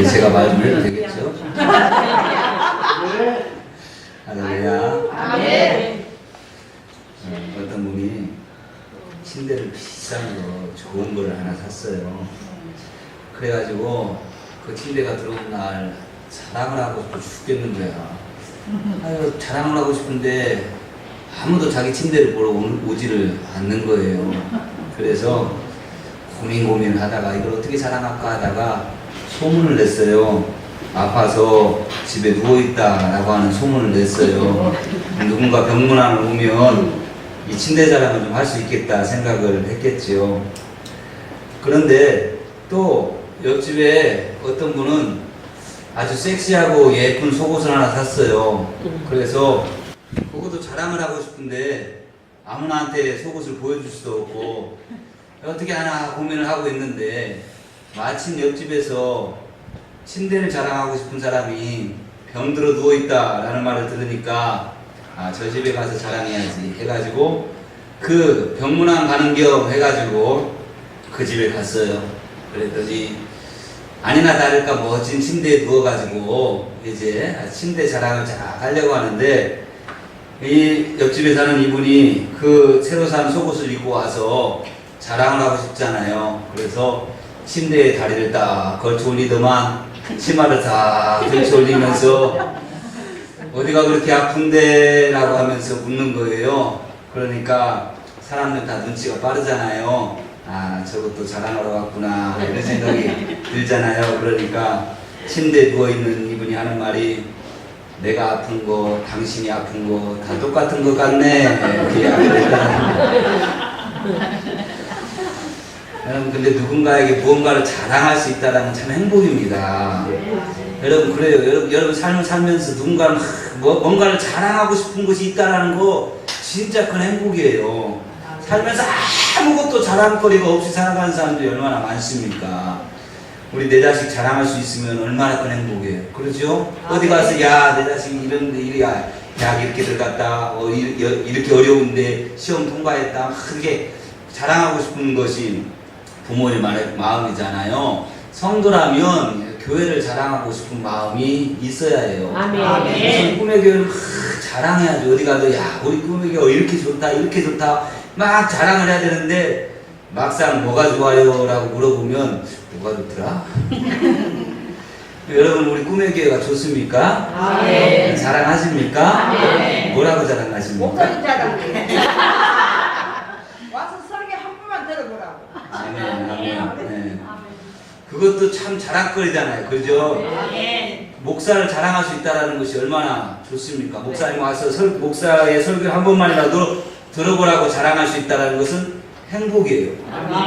이제 제가 말좀 해도 되겠죠? 할렐루야. 아멘. 어, 어떤 분이 침대를 비싼 거 좋은 걸 하나 샀어요. 그래가지고 그 침대가 들어온 날 자랑을 하고 싶어 죽겠는 거야. 아유 자랑을 하고 싶은데 아무도 자기 침대를 보러 오- 오지를 않는 거예요. 그래서 고민 고민을 하다가 이걸 어떻게 자랑할까 하다가 소문을 냈어요. 아파서 집에 누워있다라고 하는 소문을 냈어요. 누군가 병문안을 오면 이 침대 자랑을 좀 할 수 있겠다 생각을 했겠지요. 그런데 또 옆집에 어떤 분은 아주 섹시하고 예쁜 속옷을 하나 샀어요. 그래서 그것도 자랑을 하고 싶은데 아무나한테 속옷을 보여줄 수도 없고 어떻게 하나 고민을 하고 있는데 마침 옆집에서 침대를 자랑하고 싶은 사람이 병들어 누워 있다 라는 말을 들으니까 아 저 집에 가서 자랑해야지 해가지고 그 병문안 가는 겸 해가지고 그 집에 갔어요. 그랬더니 아니나 다를까 멋진 침대에 누워가지고 이제 침대 자랑을 쫙 하려고 하는데 이 옆집에 사는 이분이 그 새로 산 속옷을 입고 와서 자랑을 하고 싶잖아요. 그래서 침대에 다리를 딱 걸쳐 올리더만 치마를 딱 걸쳐 올리면서 어디가 그렇게 아픈데? 라고 하면서 묻는 거예요. 그러니까 사람들 다 눈치가 빠르잖아요. 아, 저것도 자랑하러 왔구나. 이런 생각이 들잖아요. 그러니까 침대에 누워있는 이분이 하는 말이 내가 아픈 거, 당신이 아픈 거 다 똑같은 것 같네. 이렇게 이야기를 여러분, 근데 누군가에게 무언가를 자랑할 수 있다는 건참 행복입니다. 여러분, 그래요. 여러분, 여러분 삶을 살면서 누군가를 막 뭐, 뭔가를 자랑하고 싶은 것이 있다는 거 진짜 큰 행복이에요. 살면서 아무것도 자랑거리가 없이 살아가는 사람들이 얼마나 많습니까? 우리 내 자식 자랑할 수 있으면 얼마나 큰 행복이에요. 그렇죠? 어디 가서 야, 내 자식 이런데 이래 야, 이렇게 들어갔다. 어, 이- 여- 이렇게 어려운데 시험 통과했다. 크게 자랑하고 싶은 것이 부모의 마- 마음이잖아요. 성도라면 교회를 자랑하고 싶은 마음이 있어야 해요. 아멘. 무슨 꿈의 교회를 막 자랑해야지. 어디 가도 야, 우리 꿈의 교회 이렇게 좋다, 이렇게 좋다. 막 자랑을 해야 되는데 막상 뭐가 좋아요? 라고 물어보면 뭐가 좋더라? 여러분 우리 꿈의 교회가 좋습니까? 아멘. 자랑하십니까? 아멘. 뭐라고 자랑하십니까? 목소리 자랑해. 와서 설계 한 번만 들어보라고. 아멘, 아멘. 네. 그것도 참 자랑거리잖아요. 그죠? 목사를 자랑할 수 있다는 것이 얼마나 좋습니까? 목사님 와서 설, 목사의 설교 한 번만이라도 들어보라고 자랑할 수 있다는 것은 행복이에요.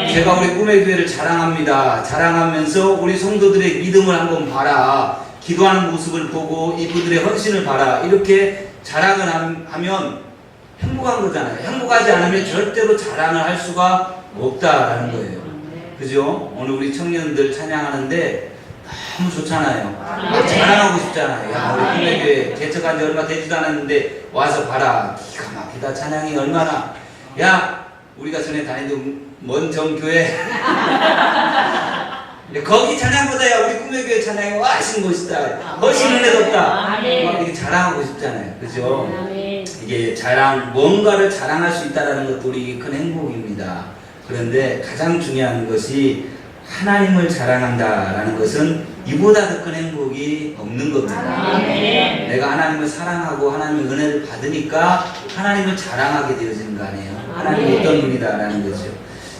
제가 우리 꿈의 교회를 자랑합니다. 자랑하면서 우리 성도들의 믿음을 한번 봐라. 기도하는 모습을 보고 이분들의 헌신을 봐라. 이렇게 자랑을 함- 하면 행복한 거잖아요. 행복하지 않으면 절대로 자랑을 할 수가 없다라는 거예요. 그죠? 오늘 우리 청년들 찬양하는데 너무 좋잖아요. 막 자랑하고 싶잖아요. 야, 우리 꿈의 교회 개척한 지 얼마 되지도 않았는데 와서 봐라. 기가 막히다. 찬양이 얼마나. 야, 우리가 전에 다니던 먼 정교회. 거기 찬양보다 야, 우리 꿈의 교회 찬양이 훨씬 멋있다. 훨씬 은혜롭다. 아멘. 막 이렇게 자랑하고 싶잖아요. 그죠? 이게 자랑, 뭔가를 자랑할 수 있다는 것도 우리 큰 행복입니다. 그런데 가장 중요한 것이 하나님을 자랑한다라는 것은 이보다 더 큰 행복이 없는 겁니다. 아멘. 내가 하나님을 사랑하고 하나님의 은혜를 받으니까 하나님을 자랑하게 되어지는 거 아니에요. 하나님이 아멘. 어떤 분이다라는 거죠.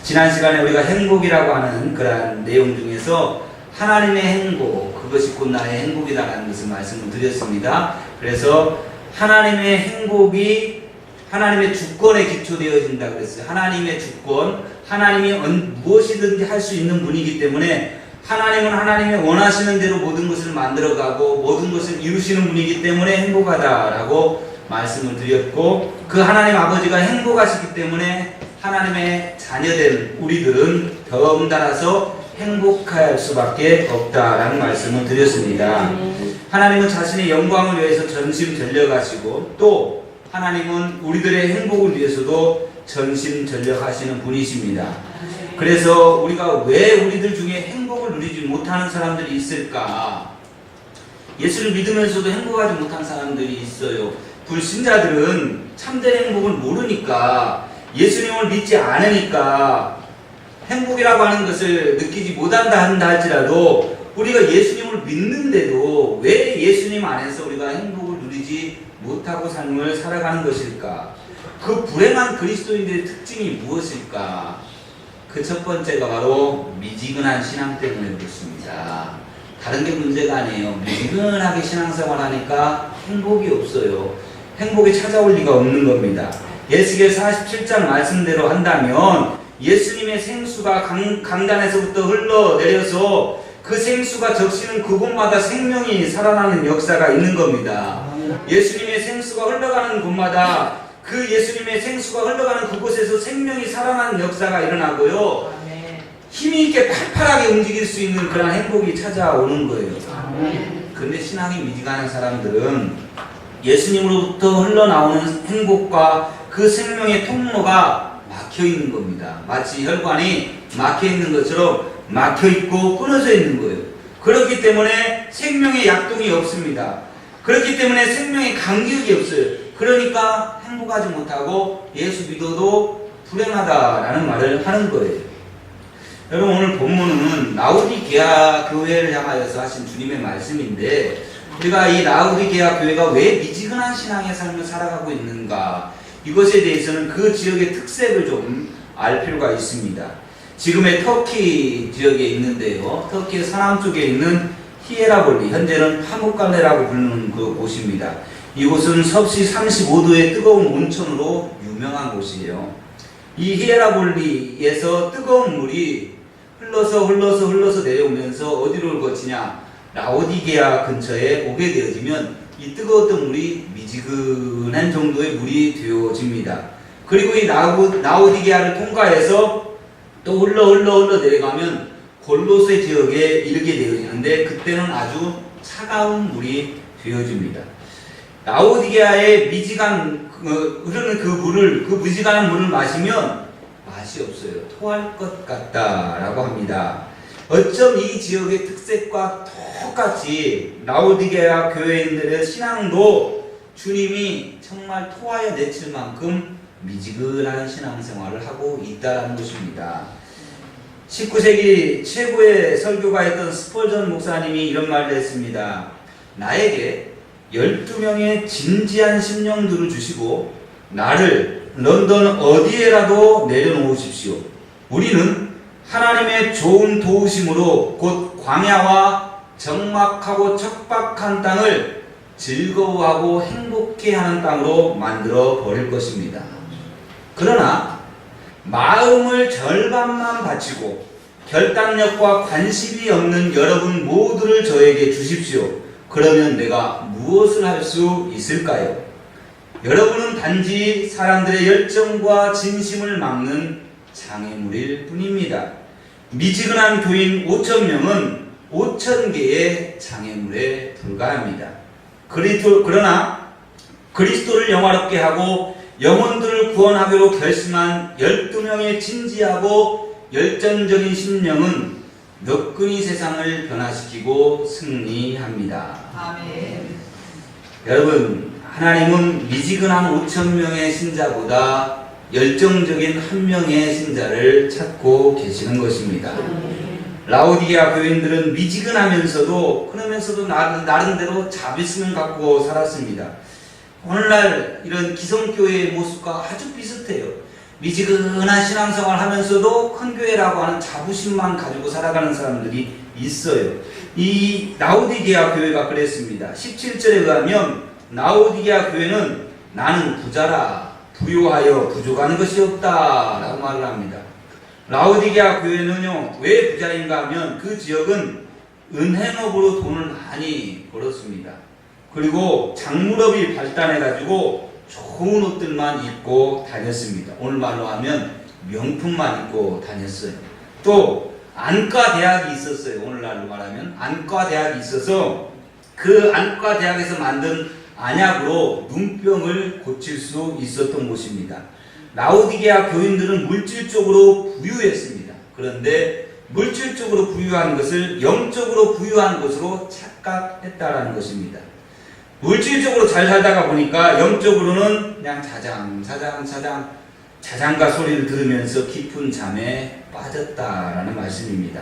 지난 시간에 우리가 행복이라고 하는 그러한 내용 중에서 하나님의 행복, 그것이 곧 나의 행복이다라는 것을 말씀을 드렸습니다. 그래서 하나님의 행복이 하나님의 주권에 기초되어진다 그랬어요. 하나님의 주권, 하나님이 언- 무엇이든지 할 수 있는 분이기 때문에 하나님은 하나님의 원하시는 대로 모든 것을 만들어가고 모든 것을 이루시는 분이기 때문에 행복하다라고 말씀을 드렸고 그 하나님 아버지가 행복하시기 때문에 하나님의 자녀된 우리들은 더음달아서 행복할 수밖에 없다라는 말씀을 드렸습니다. 하나님은 자신의 영광을 위해서 전심전력하시고 또 하나님은 우리들의 행복을 위해서도 전심전력하시는 분이십니다. 그래서 우리가 왜 우리들 중에 행복을 누리지 못하는 사람들이 있을까? 예수를 믿으면서도 행복하지 못한 사람들이 있어요. 불신자들은 참된 행복을 모르니까 예수님을 믿지 않으니까 행복이라고 하는 것을 느끼지 못한다 한다 할지라도 우리가 예수님을 믿는데도 왜 예수님 안에서 우리가 행복을 누리지 못하고 삶을 살아가는 것일까? 그 불행한 그리스도인들의 특징이 무엇일까? 그 첫 번째가 바로 미지근한 신앙 때문에 그렇습니다. 다른 게 문제가 아니에요. 미지근하게 신앙생활 하니까 행복이 없어요. 행복이 찾아올 리가 없는 겁니다. 예수계 47장 말씀대로 한다면 예수님의 생수가 강, 강단에서부터 흘러내려서 그 생수가 적시는 그곳마다 생명이 살아나는 역사가 있는 겁니다. 예수님의 생수가 흘러가는 곳마다 그 예수님의 생수가 흘러가는 그곳에서 생명이 살아나는 역사가 일어나고요. 힘이 있게 팔팔하게 움직일 수 있는 그런 행복이 찾아오는 거예요. 아멘. 근데 신앙이 미지근한 사람들은 예수님으로부터 흘러나오는 행복과 그 생명의 통로가 막혀 있는 겁니다. 마치 혈관이 막혀 있는 것처럼 막혀 있고 끊어져 있는 거예요. 그렇기 때문에 생명의 약동이 없습니다. 그렇기 때문에 생명의 간격이 없어요. 그러니까 행복하지 못하고 예수 믿어도 불행하다라는 말을 하는 거예요. 여러분 오늘 본문은 라우디게아 교회를 향하여서 하신 주님의 말씀인데 우리가 이 라우디게아 교회가 왜 미지근한 신앙의 삶을 살아가고 있는가 이것에 대해서는 그 지역의 특색을 좀 알 필요가 있습니다. 지금의 터키 지역에 있는데요. 터키의 서남 쪽에 있는 히에라볼리 현재는 파묵갈레라고 부르는 그 곳입니다. 이곳은 섭씨 35도의 뜨거운 온천으로 유명한 곳이에요. 이 히에라볼리에서 뜨거운 물이 흘러서 흘러서 흘러서 내려오면서 어디로 거치냐 라오디게아 근처에 오게 되어지면 이 뜨거웠던 물이 미지근한 정도의 물이 되어집니다. 그리고 이 나우, 나오디게아를 통과해서 또 흘러 흘러 흘러 내려가면 골로세 지역에 이르게 되어지는데 그때는 아주 차가운 물이 되어집니다. 라오디게아의 미지간 그, 흐르는 그 물을 그 미지근한 물을 마시면 맛이 없어요. 토할 것 같다라고 합니다. 어쩜 이 지역의 특색과 똑같이 라오디게아 교회인들의 신앙도 주님이 정말 토하여 내칠 만큼 미지근한 신앙생활을 하고 있다는 것입니다. 19세기 최고의 설교가였던 스폴전 목사님이 이런 말을 했습니다. 나에게 12명의 진지한 심령들을 주시고 나를 런던 어디에라도 내려놓으십시오. 우리는 하나님의 좋은 도우심으로 곧 광야와 적막하고 척박한 땅을 즐거워하고 행복해 하는 땅으로 만들어 버릴 것입니다. 그러나 마음을 절반만 바치고 결단력과 관심이 없는 여러분 모두를 저에게 주십시오. 그러면 내가 무엇을 할 수 있을까요? 여러분은 단지 사람들의 열정과 진심을 막는 장애물일 뿐입니다. 미지근한 교인 5천 명은 5천 개의 장애물에 불과합니다. 그러나 그리스도를 영화롭게 하고 영혼들을 구원하기로 결심한 12명의 진지하고 열정적인 심령은 너끈히 세상을 변화시키고 승리합니다. 아멘. 여러분, 하나님은 미지근한 5천 명의 신자보다 열정적인 한 명의 신자를 찾고 계시는 것입니다. 라우디게아 교인들은 미지근하면서도 그러면서도 나름- 나름 대로 자비심을 갖고 살았습니다. 오늘날 이런 기성교회의 모습과 아주 비슷해요. 미지근한 신앙생활 하면서도 큰 교회라고 하는 자부심만 가지고 살아가는 사람들이 있어요. 이 라우디게아 교회가 그랬습니다. 17절에 의하면 라우디게아 교회는 나는 부자라 부요하여 부족한 것이 없다 라고 말을 합니다. 라우디게아 교회는요 왜 부자인가 하면 그 지역은 은행업으로 돈을 많이 벌었습니다. 그리고 장물업이 발달해가지고 좋은 옷들만 입고 다녔습니다. 오늘 말로 하면 명품만 입고 다녔어요. 또 안과 대학이 있었어요. 오늘날로 말하면 안과 대학이 있어서 그 안과 대학에서 만든 안약으로 눈병을 고칠 수 있었던 곳입니다. 라우디게아 교인들은 물질적으로 부유했습니다. 그런데 물질적으로 부유한 것을 영적으로 부유한 것으로 착각했다라는 것입니다. 물질적으로 잘 살다가 보니까 영적으로는 그냥 자장, 자장, 자장, 자장가 소리를 들으면서 깊은 잠에 빠졌다라는 말씀입니다.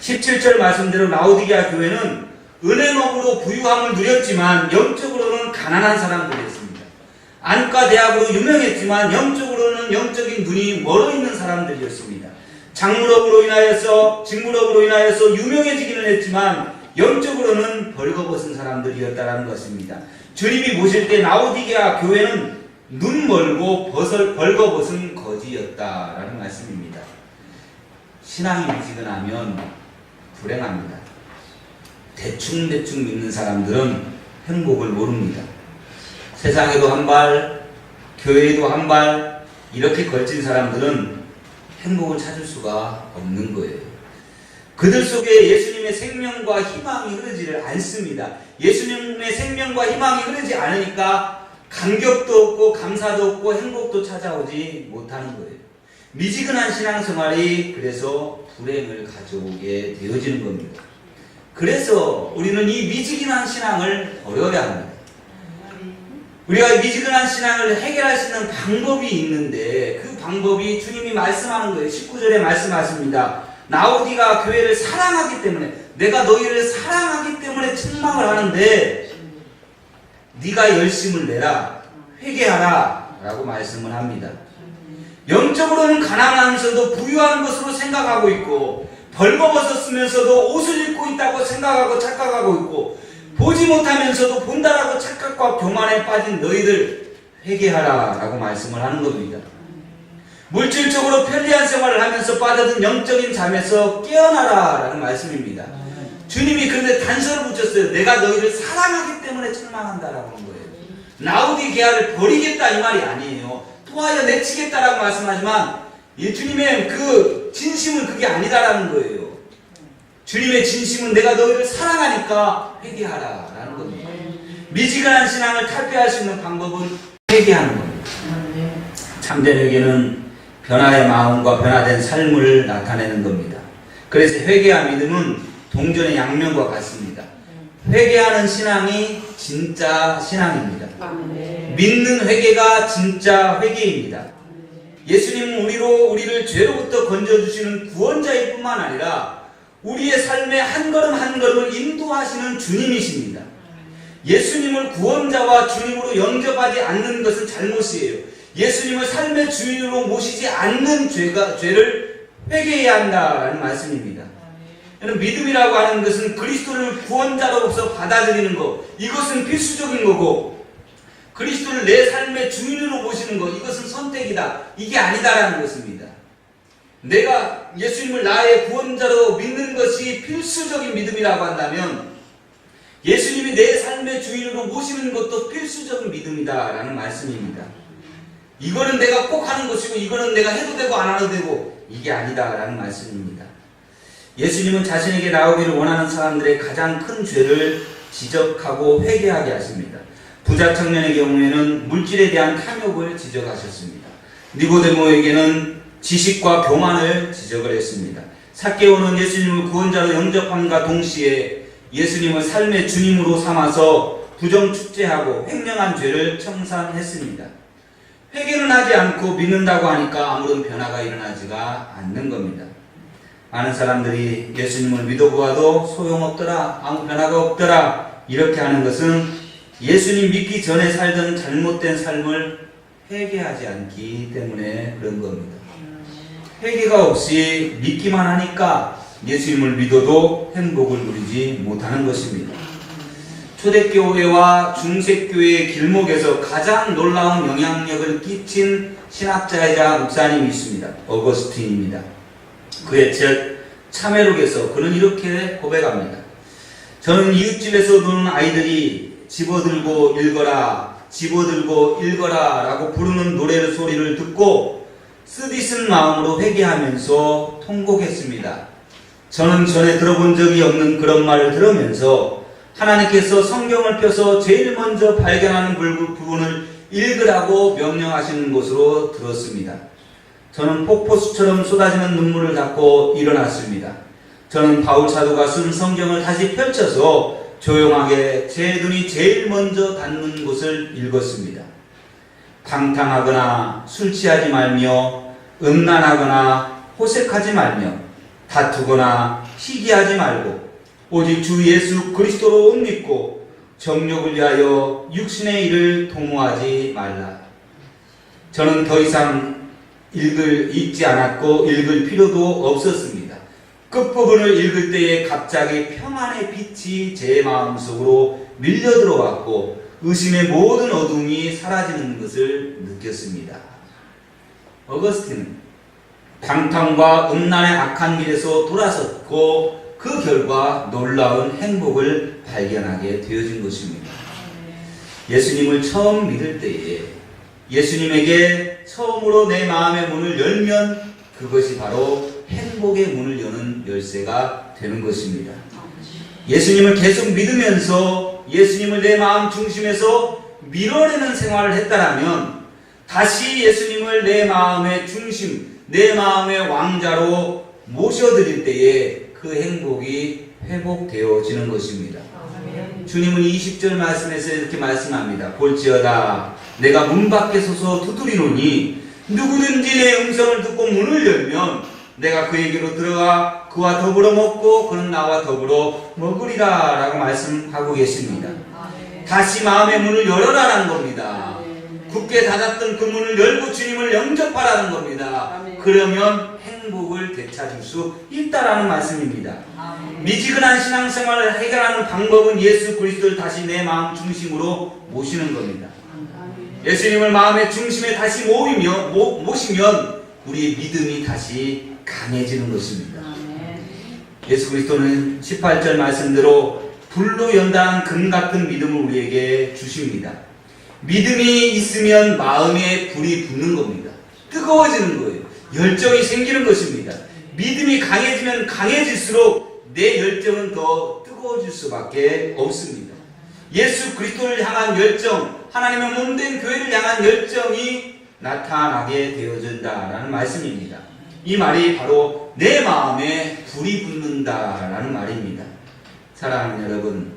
17절 말씀대로 라오디게아 교회는 은행업으로 부유함을 누렸지만 영적으로는 가난한 사람들이었습니다. 안과 대학으로 유명했지만 영적으로는 영적인 눈이 멀어 있는 사람들이었습니다. 장물업으로 인하여서 직물업으로 인하여서 유명해지기는 했지만 영적으로는 벌거벗은 사람들이었다라는 것입니다. 주님이 보실 때 나오디게아 교회는 눈 멀고 벗을 벌거벗은 거지였다라는 말씀입니다. 신앙이 미지근하면 불행합니다. 대충대충 믿는 사람들은 행복을 모릅니다. 세상에도 한 발, 교회에도 한 발, 이렇게 걸친 사람들은 행복을 찾을 수가 없는 거예요. 그들 속에 예수님의 생명과 희망이 흐르지를 않습니다. 예수님의 생명과 희망이 흐르지 않으니까 감격도 없고 감사도 없고 행복도 찾아오지 못하는 거예요. 미지근한 신앙생활이 그래서 불행을 가져오게 되어지는 겁니다. 그래서 우리는 이 미지근한 신앙을 버려야 합니다. 우리가 미지근한 신앙을 해결할 수 있는 방법이 있는데 그 방법이 주님이 말씀하는 거예요. 19절에 말씀하십니다. 나오디가 교회를 사랑하기 때문에 내가 너희를 사랑하기 때문에 책망을 하는데 네가 열심을 내라 회개하라 라고 말씀을 합니다. 영적으로는 가난하면서도 부유한 것으로 생각하고 있고 벌거벗었으면서도 옷을 입고 있다고 생각하고 착각하고 있고 보지 못하면서도 본다라고 착각과 교만에 빠진 너희들 회개하라 라고 말씀을 하는 겁니다. 물질적으로 편리한 생활을 하면서 빠져든 영적인 잠에서 깨어나라 라는 말씀입니다. 주님이 그런데 단서를 붙였어요. 내가 너희를 사랑하기 때문에 책망한다라고 하는 거예요. 나우디 계약을 버리겠다 이 말이 아니에요. 토하여 내치겠다라고 말씀하지만 이 주님의 그 진심은 그게 아니다라는 거예요. 주님의 진심은 내가 너희를 사랑하니까 회개하라라는 겁니다. 미지근한 신앙을 탈피할 수 있는 방법은 회개하는 겁니다. 참된 회개는 변화의 마음과 변화된 삶을 나타내는 겁니다. 그래서 회개와 믿음은 동전의 양면과 같습니다. 회개하는 신앙이 진짜 신앙입니다. 믿는 회개가 진짜 회개입니다. 예수님은 우리로 우리를 죄로부터 건져주시는 구원자일 뿐만 아니라 우리의 삶의 한 걸음 한 걸음을 인도하시는 주님이십니다. 예수님을 구원자와 주님으로 영접하지 않는 것은 잘못이에요. 예수님을 삶의 주인으로 모시지 않는 죄가, 죄를 회개해야 한다라는 말씀입니다. 믿음이라고 하는 것은 그리스도를 구원자로서 받아들이는 것, 이것은 필수적인 거고, 그리스도를 내 삶의 주인으로 모시는 것, 이것은 선택이다. 이게 아니다라는 것입니다. 내가 예수님을 나의 구원자로 믿는 것이 필수적인 믿음이라고 한다면, 예수님이 내 삶의 주인으로 모시는 것도 필수적인 믿음이다라는 말씀입니다. 이거는 내가 꼭 하는 것이고, 이거는 내가 해도 되고 안 해도 되고, 이게 아니다라는 말씀입니다. 예수님은 자신에게 나오기를 원하는 사람들의 가장 큰 죄를 지적하고 회개하게 하십니다. 부자 청년의 경우에는 물질에 대한 탐욕을 지적하셨습니다. 니고데모에게는 지식과 교만을 지적을 했습니다. 사케오는 예수님을 구원자로 영접함과 동시에 예수님을 삶의 주님으로 삼아서 부정 축제하고 횡령한 죄를 청산했습니다. 회개는 하지 않고 믿는다고 하니까 아무런 변화가 일어나지가 않는 겁니다. 많은 사람들이 예수님을 믿어보아도 소용없더라, 아무 변화가 없더라, 이렇게 하는 것은 예수님 믿기 전에 살던 잘못된 삶을 회개하지 않기 때문에 그런 겁니다. 회개가 없이 믿기만 하니까 예수님을 믿어도 행복을 누리지 못하는 것입니다. 초대교회와 중세교회의 길목에서 가장 놀라운 영향력을 끼친 신학자이자 목사님이 있습니다. 어거스틴입니다. 그의 책 참회록에서 그는 이렇게 고백합니다. 저는 이웃집에서 노는 아이들이 집어들고 읽어라, 집어들고 읽어라 라고 부르는 노래 소리를 듣고 쓰디쓴 마음으로 회개하면서 통곡했습니다. 저는 전에 들어본 적이 없는 그런 말을 들으면서 하나님께서 성경을 펴서 제일 먼저 발견하는 부분을 읽으라고 명령하시는 것으로 들었습니다. 저는 폭포수처럼 쏟아지는 눈물을 닦고 일어났습니다. 저는 바울 사도가 쓴 성경을 다시 펼쳐서 조용하게 제 눈이 제일 먼저 닿는 곳을 읽었습니다. 방탕하거나 술 취하지 말며 음란하거나 호색하지 말며 다투거나 시기하지 말고 오직 주 예수 그리스도로 옷 입고 정욕을 위하여 육신의 일을 도모하지 말라. 저는 더 이상 읽을 읽지 않았고 읽을 필요도 없었습니다. 끝부분을 읽을 때에 갑자기 평안의 빛이 제 마음속으로 밀려 들어왔고 의심의 모든 어둠이 사라지는 것을 느꼈습니다. 어거스틴은 방탕과 음란의 악한 길에서 돌아섰고 그 결과 놀라운 행복을 발견하게 되어진 것입니다. 예수님을 처음 믿을 때에 예수님에게 처음으로 내 마음의 문을 열면 그것이 바로 행복의 문을 여는 열쇠가 되는 것입니다. 예수님을 계속 믿으면서 예수님을 내 마음 중심에서 밀어내는 생활을 했다라면 다시 예수님을 내 마음의 중심, 내 마음의 왕자로 모셔드릴 때에 그 행복이 회복되어지는 것입니다. 주님은 20절 말씀에서 이렇게 말씀합니다. 볼지어다 내가 문 밖에 서서 두드리노니 누구든지 내 음성을 듣고 문을 열면 내가 그에게로 들어가 그와 더불어 먹고 그는 나와 더불어 먹으리라 라고 말씀하고 계십니다. 다시 마음의 문을 열어라라는 겁니다. 굳게 닫았던 그 문을 열고 주님을 영접하라는 겁니다. 그러면 행복을 되찾을 수 있다라는 말씀입니다. 미지근한 신앙생활을 해결하는 방법은 예수 그리스도를 다시 내 마음 중심으로 모시는 겁니다. 예수님을 마음의 중심에 다시 모이며, 모, 모시면 우리의 믿음이 다시 강해지는 것입니다. 예수 그리스도는 18절 말씀대로 불로 연다한 금 같은 믿음을 우리에게 주십니다. 믿음이 있으면 마음에 불이 붙는 겁니다. 뜨거워지는 거예요. 열정이 생기는 것입니다. 믿음이 강해지면 강해질수록 내 열정은 더 뜨거워질 수밖에 없습니다. 예수 그리스도를 향한 열정, 하나님의 몸된 교회를 향한 열정이 나타나게 되어진다라는 말씀입니다. 이 말이 바로 내 마음에 불이 붙는다라는 말입니다. 사랑하는 여러분,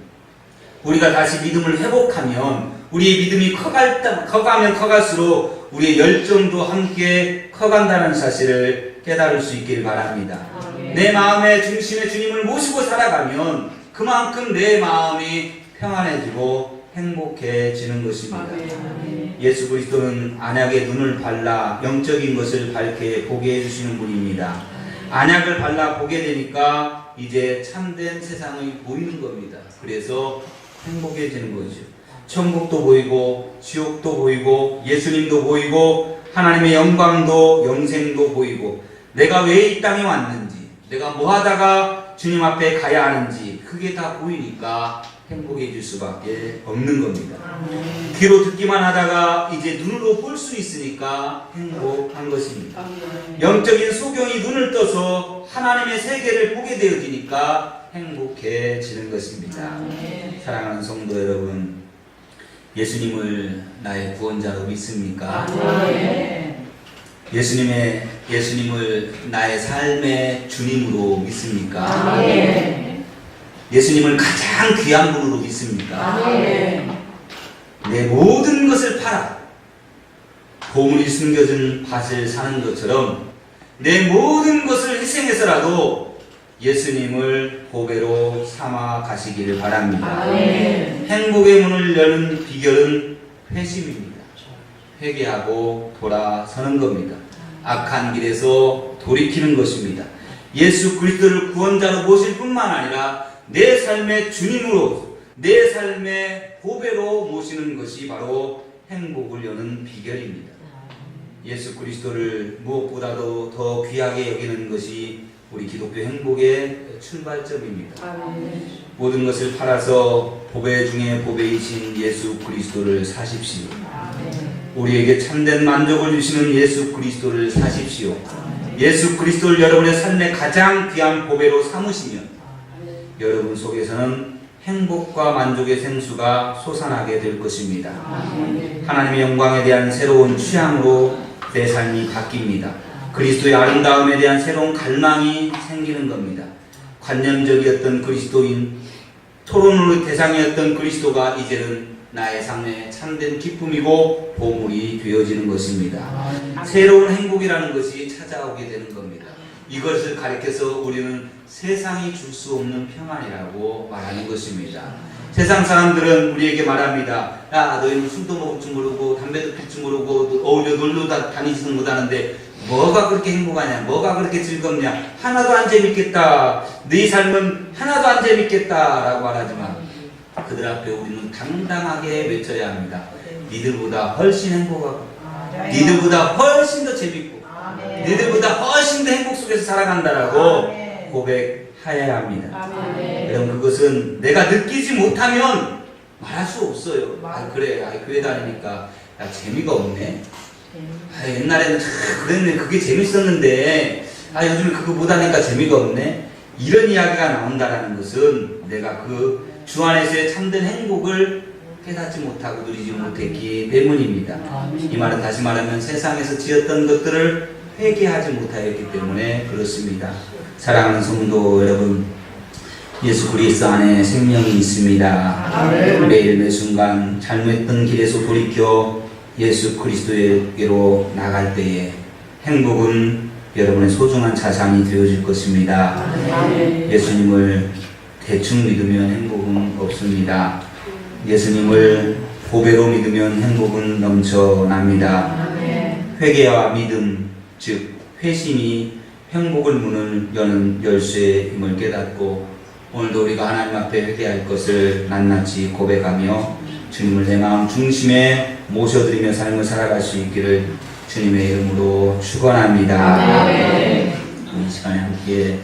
우리가 다시 믿음을 회복하면 우리의 믿음이 커갈, 커가면 커갈수록 우리의 열정도 함께 커간다는 사실을 깨달을 수 있길 바랍니다. 내 마음의 중심에 주님을 모시고 살아가면 그만큼 내 마음이 평안해지고 행복해지는 것입니다. 예수 그리스도는 안약의 눈을 발라 영적인 것을 밝게 보게 해주시는 분입니다. 안약을 발라 보게 되니까 이제 참된 세상이 보이는 겁니다. 그래서 행복해지는 거죠. 천국도 보이고 지옥도 보이고 예수님도 보이고 하나님의 영광도 영생도 보이고 내가 왜 이 땅에 왔는지 내가 뭐 하다가 주님 앞에 가야 하는지 그게 다 보이니까 행복해질 수밖에 없는 겁니다. 귀로 듣기만 하다가 이제 눈으로 볼 수 있으니까 행복한 것입니다. 영적인 소경이 눈을 떠서 하나님의 세계를 보게 되어지니까 행복해지는 것입니다. 사랑하는 성도 여러분, 예수님을 나의 구원자로 믿습니까? 예수님의 예수님을 나의 삶의 주님으로 믿습니까? 예수님을 가장 귀한 분으로 믿습니까? 내 모든 것을 팔아 보물이 숨겨진 밭을 사는 것처럼 내 모든 것을 희생해서라도 예수님을 보배로 삼아 가시기를 바랍니다. 행복의 문을 여는 비결은 회심입니다. 회개하고 돌아서는 겁니다. 악한 길에서 돌이키는 것입니다. 예수 그리스도를 구원자로 모실 뿐만 아니라 내 삶의 주님으로 내 삶의 보배로 모시는 것이 바로 행복을 여는 비결입니다. 예수 그리스도를 무엇보다도 더 귀하게 여기는 것이 우리 기독교 행복의 출발점입니다. 모든 것을 팔아서 보배 중에 보배이신 예수 그리스도를 사십시오. 우리에게 참된 만족을 주시는 예수 그리스도를 사십시오. 예수 그리스도를 여러분의 삶의 가장 귀한 보배로 삼으시면 여러분 속에서는 행복과 만족의 생수가 솟아나게 될 것입니다. 하나님의 영광에 대한 새로운 취향으로 내 삶이 바뀝니다. 그리스도의 아름다움에 대한 새로운 갈망이 생기는 겁니다. 관념적이었던 그리스도인, 토론의 대상이었던 그리스도가 이제는 나의 삶의 참된 기쁨이고 보물이 되어지는 것입니다. 새로운 행복이라는 것이 찾아오게 되는 겁니다. 이것을 가리켜서 우리는 세상이 줄 수 없는 평안이라고 말하는 것입니다. 세상 사람들은 우리에게 말합니다. 야, 너희는 술도 먹을 줄 모르고, 담배도 필 줄 모르고, 어울려 놀러 다 다니지도 못하는데, 뭐가 그렇게 행복하냐? 뭐가 그렇게 즐겁냐? 하나도 안 재밌겠다. 네 삶은 하나도 안 재밌겠다. 라고 말하지만, 그들 앞에 우리는 당당하게 외쳐야 합니다. 니들보다 훨씬 행복하고, 니들보다 훨씬 더 재밌고, 니들보다 훨씬 더 행복 속에서 살아간다라고. 고백하여야 합니다. 여러분 그것은 내가 느끼지 못하면 말할 수 없어요. 아 그래, 아 교회 다니니까 야 재미가 없네. 아 옛날에는 참 그랬네, 그게 재밌었는데 아 요즘에 그거 못하니까 재미가 없네. 이런 이야기가 나온다라는 것은 내가 그 주 안에서의 참된 행복을 깨닫지 못하고 누리지 못했기 때문입니다. 이 말은 다시 말하면 세상에서 지었던 것들을 회개하지 못하였기 때문에 그렇습니다. 사랑하는 성도 여러분, 예수 그리스도 안에 생명이 있습니다. 매일 매 순간 잘못했던 길에서 돌이켜 예수 그리스도에게로 나갈 때에 행복은 여러분의 소중한 자산이 되어질 것입니다. 예수님을 대충 믿으면 행복은 없습니다. 예수님을 보배로 믿으면 행복은 넘쳐납니다. 회개와 믿음, 즉 회심이 행복을 문을 여는 열쇠임을 깨닫고 오늘도 우리가 하나님 앞에 회개할 것을 낱낱이 고백하며 주님을 내 마음 중심에 모셔드리며 삶을 살아갈 수 있기를 주님의 이름으로 축원합니다. 이 시간에 함께